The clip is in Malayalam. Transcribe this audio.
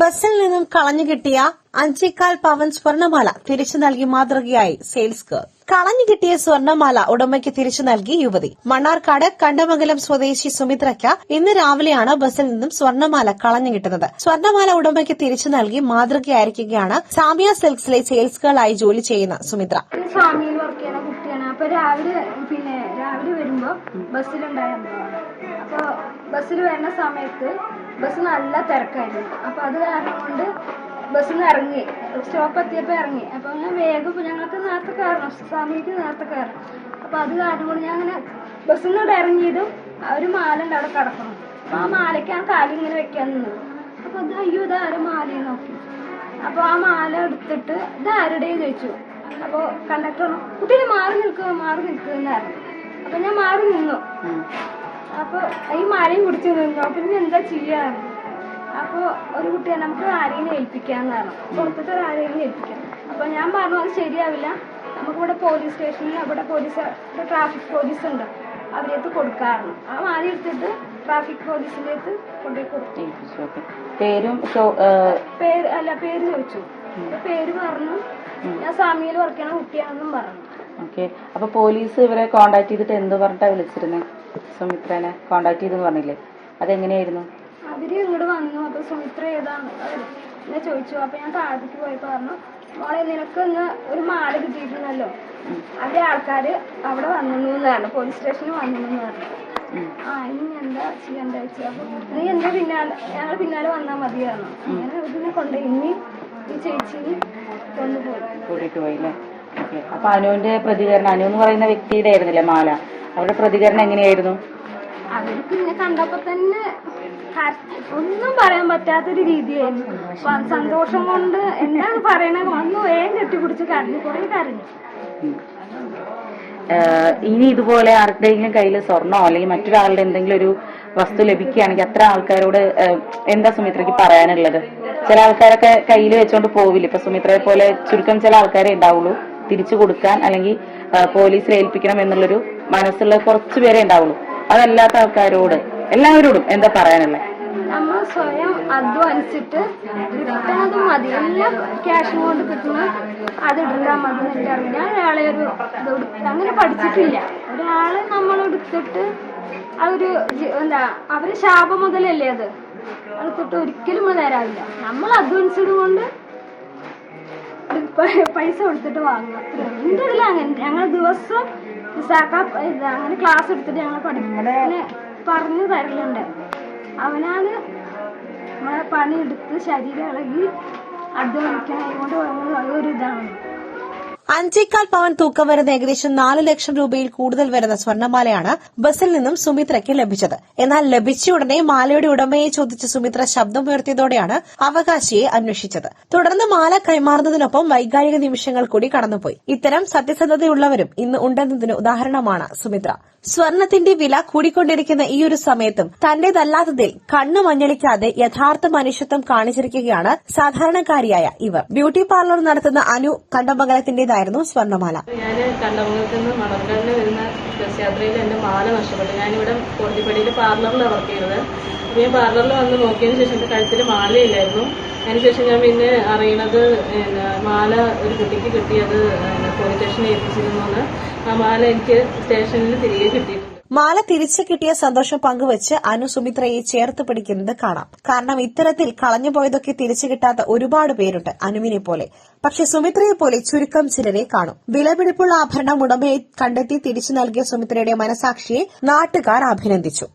ബസ്സിൽ നിന്നും കളഞ്ഞു കിട്ടിയ അഞ്ചേക്കാൽ പവൻ സ്വർണമാല തിരിച്ചു നൽകി മാതൃകയായി ഗേൾ കളഞ്ഞു കിട്ടിയ സ്വർണമാല ഉടമയ്ക്ക് തിരിച്ചു നൽകി യുവതി. മണ്ണാർക്കാട് കണ്ടമംഗലം സ്വദേശി സുമിത്രയ്ക്ക് ഇന്ന് രാവിലെയാണ് ബസ്സിൽ നിന്നും സ്വർണമാല കളഞ്ഞു കിട്ടുന്നത്. സ്വർണമാല ഉടമയ്ക്ക് തിരിച്ചു നൽകി മാതൃകയായിരിക്കുകയാണ് സാമിയ സിൽക്സിലെ ഗേളായി ജോലി ചെയ്യുന്ന സുമിത്ര. രാവിലെ പിന്നെ രാവിലെ വരുമ്പോ ബസ്സിലുണ്ടായിരുന്നു അപ്പൊ ബസ്സിൽ വരുന്ന സമയത്ത് ബസ് നല്ല തിരക്കായിരുന്നു. അപ്പൊ അത് കാരണം കൊണ്ട് ബസ്സിൽ നിന്ന് ഇറങ്ങി. സ്റ്റോപ്പ് എത്തിയപ്പോ ഇറങ്ങി. അപ്പൊ അങ്ങനെ വേഗം ഞങ്ങൾക്ക് നേരത്തെ കയറണം. സമയത്ത് നേരത്തെ കയറണം. അപ്പൊ അത് കാരണം കൊണ്ട് ഞാൻ അങ്ങനെ ബസ്സിൽ നിന്ന് ഇറങ്ങിയതും ആ ഒരു മാല ഉണ്ട് അവിടെ കിടക്കണം അപ്പൊ ആ മാലയ്ക്ക് ഞാൻ കാലിങ്ങനെ വെക്കാൻ നിന്നത് അപ്പൊ ഇത് അയ്യോ ഇതാരും മാലയെ നോക്കി. അപ്പൊ ആ മാല എടുത്തിട്ട് ഇത് ആരുടെയും ചോദിച്ചു. അപ്പൊ കണ്ടക്ടർ കുട്ടീനെ മാറി നിൽക്കുക മാറി നിൽക്കുക എന്നായിരുന്നു. അപ്പൊ ഞാൻ മാറി നിന്നു. അപ്പൊ ഈ മാലയും കുടിച്ച് നിന്നു. അപ്പൊ ഇനി എന്താ ചെയ്യാറ് അപ്പൊ ഒരു കുട്ടിയെ നമുക്ക് ആരെയും ഏൽപ്പിക്കാന്ന് പറഞ്ഞു. പുറത്തത്തെ ആരെയും ഏൽപ്പിക്കാം. അപ്പൊ ഞാൻ പറഞ്ഞു അത് ശരിയാവില്ല. നമുക്കിവിടെ പോലീസ് സ്റ്റേഷനിൽ അവിടെ പോലീസ് ട്രാഫിക് പോലീസ് ഉണ്ട്. അവരേത്ത് കൊടുക്കാറുണ്ട് ആ മാറി എടുത്തിട്ട് ട്രാഫിക് പോലീസിലേക്ക് കൊണ്ടുപോയി കൊടുത്തു. പേരും പേര് അല്ല പേര് ചോദിച്ചു. പേര് പറഞ്ഞു. ഞാൻ സാമിയിൽ വർക്ക് ചെയ്യണ കുട്ടിയാണെന്നും പറഞ്ഞു. ഓക്കെ. അപ്പൊ പോലീസ് ഇവരെ കോണ്ടാക്ട് ചെയ്തിട്ട് എന്ത് പറഞ്ഞിട്ടാ വിളിച്ചിരുന്നേ? സുമിത്രനെ കോണ്ടാക്ട് ചെയ്തെന്ന് പറഞ്ഞില്ലേ? അതെങ്ങനെയായിരുന്നു? അവർ ഇങ്ങോട്ട് വന്നു. അപ്പൊ സുമിത്ര ഏതാണ്? ഞാൻ എന്നെ ചോദിച്ചു. അപ്പൊ ഞാൻ താഴത്തേക്ക് പോയപ്പോ പറഞ്ഞു മോളെ നിനക്ക് ഇന്ന് ഒരു മാല കിട്ടിയിട്ടുണ്ടല്ലോ. അവരെ ആൾക്കാര് അവിടെ വന്നു പറഞ്ഞു. പോലീസ് സ്റ്റേഷനിൽ വന്നു എന്ന് പറഞ്ഞു. ആ ഇനി എന്താ ചെയ്യണ്ട അപ്പൊ നീ എന്റെ പിന്നാലെ ഞങ്ങൾ പിന്നാലെ വന്നാൽ മതിയായിരുന്നു. അങ്ങനെ ഇതിനെ കൊണ്ട് ഇനി ഈ ചേച്ചി കൊണ്ടുപോയി. കൂട്ടിട്ട് പോയില്ലേ? അപ്പൊ അനുവിന്റെ പ്രതികരണം അനു എന്ന് പറയുന്ന വ്യക്തിയുടെ ആയിരുന്നില്ലേ മാല? അവരുടെ പ്രതികരണം എങ്ങനെയായിരുന്നു? അവർക്ക് എന്നെ കണ്ടപ്പോ തന്നെ ഒന്നും പറയാൻ പറ്റാത്തൊരു രീതിയായിരുന്നു. സന്തോഷം കൊണ്ട് എന്താണ് പറയണത്? വന്നു വേഗം കെട്ടിപ്പിടിച്ച് കരഞ്ഞു കുറെ കരഞ്ഞു. ഇനി ഇതുപോലെ ആരുടെയെങ്കിലും കയ്യിൽ സ്വർണോ അല്ലെങ്കിൽ മറ്റൊരാളുടെ എന്തെങ്കിലും ഒരു വസ്തു ലഭിക്കുകയാണെങ്കിൽ അത്ര ആൾക്കാരോട് എന്താ സുമിത്രക്ക് പറയാനുള്ളത്? ചില ആൾക്കാരൊക്കെ കയ്യിൽ വെച്ചോണ്ട് പോവില്ല? ഇപ്പൊ സുമിത്രയെ പോലെ ചുരുക്കം ചില ആൾക്കാരെ ഉണ്ടാവുള്ളൂ. തിരിച്ചു കൊടുക്കാൻ അല്ലെങ്കിൽ പോലീസിൽ ഏൽപ്പിക്കണം എന്നുള്ളൊരു മനസ്സുള്ള കുറച്ചു പേരെ ഉണ്ടാവുള്ളൂ. അതല്ലാത്ത ആൾക്കാരോട് എല്ലാവരോടും എന്താ പറയാനല്ലേ നമ്മൾ സ്വയം അധ്വാനിച്ചിട്ട് കിട്ടണത് മതി. എല്ലാം ക്യാഷും കൊണ്ട് കിട്ടുന്ന അത് എടുക്കാൻ മതി എനിക്കറിയാം ഞാൻ ഒരാളെ ഒരു അങ്ങനെ പഠിച്ചിട്ടില്ല. ഒരാളെ നമ്മൾ എടുത്തിട്ട് അതൊരു എന്താ അവർ ശാപം മുതലല്ലേ അത്? എടുത്തിട്ട് ഒരിക്കലും നേരാവില്ല നമ്മൾ അധ്വാനിച്ചത് കൊണ്ട് പൈസ കൊടുത്തിട്ട് വാങ്ങുക. എന്റെ ഇതിൽ അങ്ങനെ. ഞങ്ങൾ ദിവസം ഇസാക്ക അങ്ങനെ ക്ലാസ് എടുത്തിട്ട് ഞങ്ങൾ പഠിക്കും പറഞ്ഞു തരലുണ്ട്. അവനാണ് നമ്മളെ പണിയെടുത്ത് ശരീരം ഇളകി അധ്വാനിക്കണം അതുകൊണ്ട് ഒരു ഇതാണ്. അഞ്ചേക്കാൽ പവൻ തൂക്കം വരുന്ന ഏകദേശം നാല് ലക്ഷം രൂപയിൽ കൂടുതൽ വരുന്ന സ്വർണമാലയാണ് ബസിൽ നിന്നും സുമിത്രയ്ക്ക് ലഭിച്ചത്. എന്നാൽ ലഭിച്ച ഉടനെ മാലയുടെ ഉടമയെ ചോദിച്ച സുമിത്ര ശബ്ദമുയർത്തിയതോടെയാണ് അവകാശിയെ അന്വേഷിച്ചത്. തുടർന്ന് മാല കൈമാറുന്നതിനൊപ്പം വൈകാരിക നിമിഷങ്ങൾ കൂടി കടന്നുപോയി. ഇത്തരം സത്യസന്ധതയുള്ളവരും ഇന്ന് ഉണ്ടെന്നതിന് ഉദാഹരണമാണ് സുമിത്ര. സ്വർണത്തിന്റെ വില കൂടിക്കൊണ്ടിരിക്കുന്ന ഈ ഒരു സമയത്തും തന്റേതല്ലാത്തതിൽ കണ്ണു മഞ്ഞളിക്കാതെ യഥാർത്ഥ മനുഷ്യത്വം കാണിച്ചിരിക്കുകയാണ് സാധാരണക്കാരിയായ ഇവർ. ബ്യൂട്ടി പാർലർ നടത്തുന്ന അനു കണ്ടമംഗലത്തിന്റേതായിരുന്നു സ്വർണമാല. ഞാൻ കണ്ടമംഗലത്ത് നിന്ന് വരുന്ന ബസ് യാത്രയിൽ എന്റെ മാല നഷ്ടപ്പെട്ടു. ഞാനിവിടെ കോട്ടിപ്പടിയിൽ പാർലറിലാണ് വർക്ക് ചെയ്യുന്നത് അപ്പോൾ ഞാൻ പാർലറിൽ വന്ന് നോക്കിയതിന് ശേഷം എന്റെ കഴുത്തിൽ മാലയില്ലായിരുന്നു. അതിനുശേഷം ഞാൻ പിന്നെ അറിയണത് മാല ഒരു കുട്ടിക്ക് കിട്ടിയത് പോലീസ് സ്റ്റേഷനിൽ ഏൽപ്പിച്ചിരുന്നു ആ മാല എനിക്ക് സ്റ്റേഷനിൽ തിരികെ കിട്ടിയിട്ടുണ്ട് മാല തിരിച്ചു കിട്ടിയ സന്തോഷം പങ്കുവച്ച് അനു സുമിത്രയെ ചേർത്ത് പിടിക്കുന്നത് കാണാം. കാരണം ഇത്തരത്തിൽ കളഞ്ഞുപോയതൊക്കെ തിരിച്ചു കിട്ടാത്ത ഒരുപാട് പേരുണ്ട് അനുവിനെ പോലെ. പക്ഷെ സുമിത്രയെ പോലെ ചുരുക്കം ചിലരെ കാണും. വിലപിടിപ്പുള്ള ആഭരണം ഉടമയെ കണ്ടെത്തി തിരിച്ചു നൽകിയ സുമിത്രയുടെ മനസാക്ഷിയെ നാട്ടുകാർ അഭിനന്ദിച്ചു.